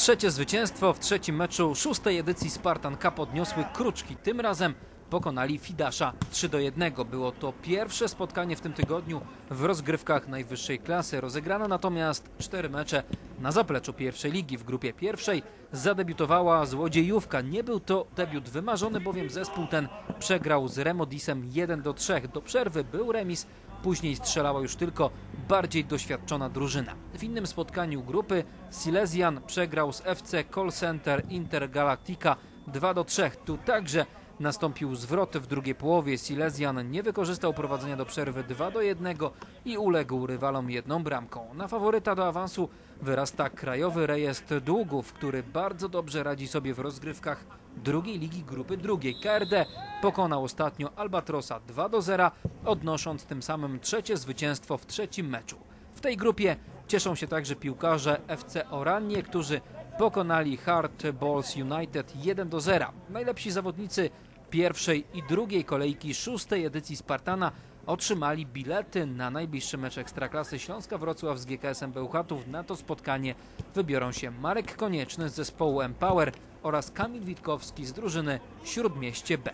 Trzecie zwycięstwo w trzecim meczu szóstej edycji Spartan Cup odniosły Kruczki. Tym razem pokonali Fidasza 3 do 1. Było to pierwsze spotkanie w tym tygodniu w rozgrywkach najwyższej klasy. Rozegrano natomiast cztery mecze na zapleczu pierwszej ligi. W grupie pierwszej zadebiutowała Złodziejówka. Nie był to debiut wymarzony, bowiem zespół ten przegrał z Remodisem 1 do 3. Do przerwy był remis, później strzelała już tylko bardziej doświadczona drużyna. W innym spotkaniu grupy Silesian przegrał z FC Call Center Intergalactica 2 do 3. Tu także Nastąpił zwrot w drugiej połowie. Silesian nie wykorzystał prowadzenia do przerwy 2 do 1 i uległ rywalom jedną bramką. Na faworyta do awansu wyrasta krajowy rejestr długów, który bardzo dobrze radzi sobie w rozgrywkach drugiej ligi grupy drugiej. KRD pokonał ostatnio Albatrosa 2 do 0, odnosząc tym samym trzecie zwycięstwo w trzecim meczu. W tej grupie cieszą się także piłkarze FC Oranie, którzy pokonali Hard Balls United 1 do 0. Najlepsi zawodnicy pierwszej i drugiej kolejki szóstej edycji Spartana otrzymali bilety na najbliższy mecz Ekstraklasy Śląska Wrocław z GKS-em Bełchatów. Na to spotkanie wybiorą się Marek Konieczny z zespołu Empower oraz Kamil Witkowski z drużyny Śródmieście B.